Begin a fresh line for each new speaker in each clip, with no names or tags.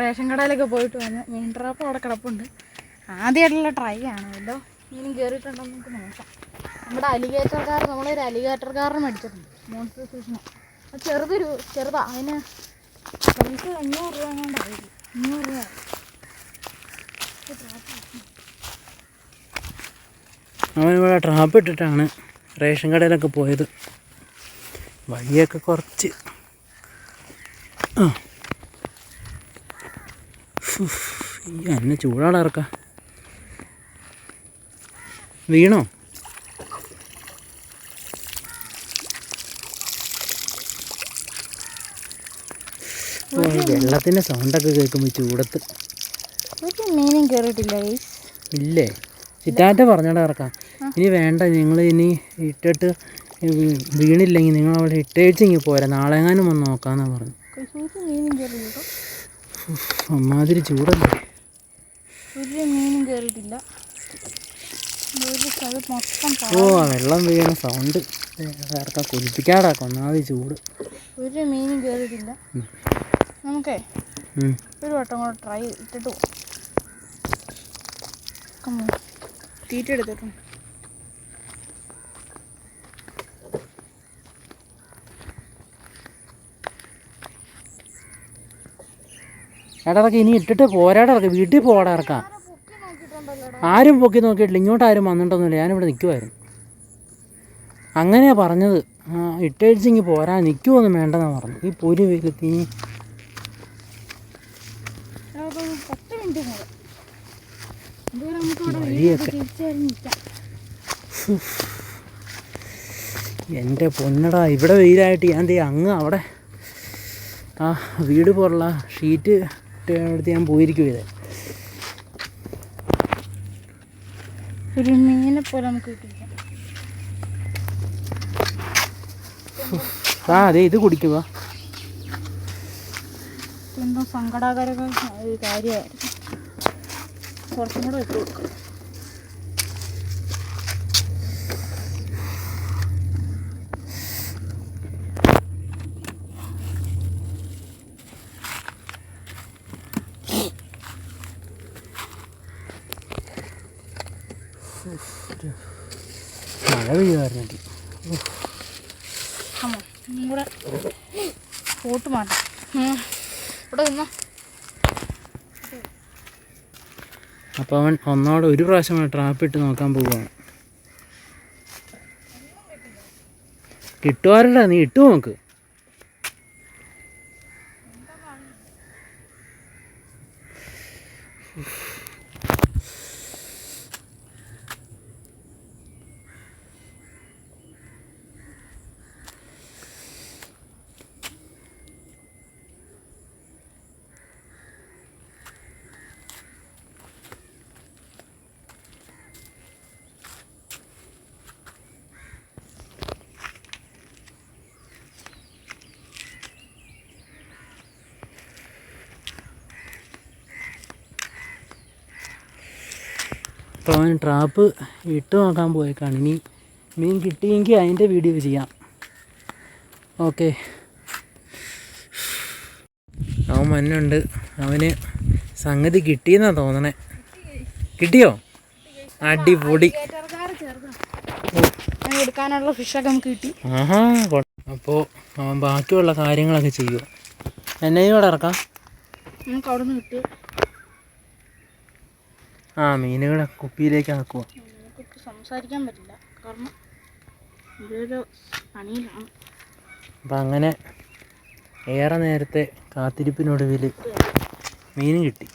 Ration കടയിലൊക്കെ പോയിട്ട് വന്ന് മീൻ ട്രാപ്പ് അവിടെ കിടപ്പുണ്ട്. ആദ്യമായിട്ടുള്ള ട്രൈ ആണ്. വല്ലോ മീനും കയറിയിട്ടുണ്ടോ നമുക്ക് നോക്കാം. നമ്മുടെ അലിഗേറ്റർക്കാർ നമ്മളൊരു അലിഗേറ്റർക്കാരനെ മേടിച്ചിട്ടുണ്ട്. മോൺസ്റ്റർ ഫിഷിനെ അത് ചെറുതൊരു ചെറുതാ. അതിന് പൈസ അഞ്ഞൂറ് രൂപ കൊണ്ടായിരിക്കും അഞ്ഞൂറ് രൂപ
അവനിവിടെ ട്രാപ്പ് ഇട്ടിട്ടാണ് റേഷൻ കടയിലൊക്കെ പോയത്. വഴിയൊക്കെ കുറച്ച്. ആ. എന്നെ ചൂടാടെ ഇറക്ക വീണോ? വെള്ളത്തിന്റെ വെള്ളത്തിന്റെ സൗണ്ടൊക്കെ കേൾക്കുമ്പോൾ ചൂടത്ത്.
മീനും കയറിയിട്ടില്ല
ഇല്ലേ? ചിറ്റാറ്റ പറഞ്ഞോടെ ഇറക്കാം ഇനി വേണ്ട നിങ്ങൾ ഇനി ഇട്ടിട്ട് വീണില്ലെങ്കിൽ നിങ്ങൾ അവിടെ ഇട്ടേച്ചിങ്ങി പോരാ. നാളെങ്ങാനും വന്ന് നോക്കാമെന്നാണ് പറഞ്ഞു
ഒരു മീനും കയറിയില്ല
ഉഫ്, അമ്മാതിരി ചൂടല്ലേ?
ഒരു മീനും കയറിയിട്ടില്ല
ഓ വെള്ളം വീണ സൗണ്ട് ഇറക്കാം കുലിപ്പിക്കാടാക്കാം ഒന്നാമത് ചൂട്.
ഒരു മീനും കയറിയിട്ടില്ല നമുക്കേ ഒരു വട്ടം കൂടെ ട്രൈ ഇട്ടിട്ട്. തീറ്റ എടുത്തിട്ടുണ്ട്.
എടാ ഇറക്കാം ഇനി ഇട്ടിട്ട് പോരാടാ ഇറക്കാം വീട്ടിൽ പോടാ ഇറക്കാം. ആരും പൊക്കി നോക്കിയിട്ടില്ല. ഇങ്ങോട്ട് ആരും വന്നിട്ടൊന്നുമില്ല. ഞാനിവിടെ നിൽക്കുമായിരുന്നു അങ്ങനെയാണ് പറഞ്ഞത്. ആ ഇട്ടേച്ചിങ്ങി പോരാ നിൽക്കുമൊന്നും വേണ്ടെന്നാണ് പറഞ്ഞു ഈ പൊരി വെയിലത്തി എന്റെ പൊന്നടാ ഇവിടെ വെയിലായിട്ട് ഞാൻ ദേ അങ്ങ് അവിടെ ആ വീട് പോലുള്ള ഷീറ്റ് എടുത്ത് ഞാൻ പോയിരിക്കും ഇത്.
ഒരു മീനെ പോലെ നമുക്ക്
ആ അതെ ഇത് കുടിക്കുക
എന്തോ കാര്യമായിരുന്നു. കുറച്ചും കൂടെ ഇട്ട് കൊടുക്കാം.
മഴ പെയ്യുമായിരുന്നെങ്കിൽ
മാറ്റാം. ഉം. ഇവിടെ നിന്നോ.
അപ്പോൾ അവൻ ഒന്നോടെ ഒരു പ്രാവശ്യം ട്രാപ്പ് ഇട്ട് നോക്കാൻ പോവുകയാണ്. കിട്ടുവാറില്ല നീ ഇട്ടു നോക്ക്. അപ്പോൾ അവൻ ട്രാപ്പ് ഇട്ട് നോക്കാൻ പോയേക്കാണ്. ഇനി മീൻ കിട്ടിയെങ്കിൽ അതിന്റെ വീഡിയോ ചെയ്യാം. ഓക്കെ. അവൻ മഞ്ഞുണ്ട് അവന് സംഗതി കിട്ടിയെന്നാ തോന്നണേ. കിട്ടിയോ? അടിപൊളി.
എടുക്കാനുള്ള ഫിഷൊക്കെ നമുക്ക് കിട്ടി.
ആഹാ അപ്പോൾ അവൻ ബാക്കിയുള്ള കാര്യങ്ങളൊക്കെ ചെയ്യുമോ എന്നെയും കൂടെ ഇറക്കാം.
നമുക്ക് അവിടെ നിന്ന് കിട്ടി.
ആ മീനുകളെ കുപ്പിയിലേക്ക് ആക്കുക
നമുക്കിപ്പോൾ സംസാരിക്കാൻ പറ്റില്ല. കാരണം ഇതൊരു പണിയിലാണ്.
അപ്പം അങ്ങനെ ഏറെ നേരത്തെ കാത്തിരിപ്പിനൊടുവിൽ മീൻ കിട്ടി.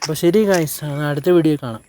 അപ്പോൾ ശരി കായ്സ് അടുത്ത വീഡിയോ കാണാം.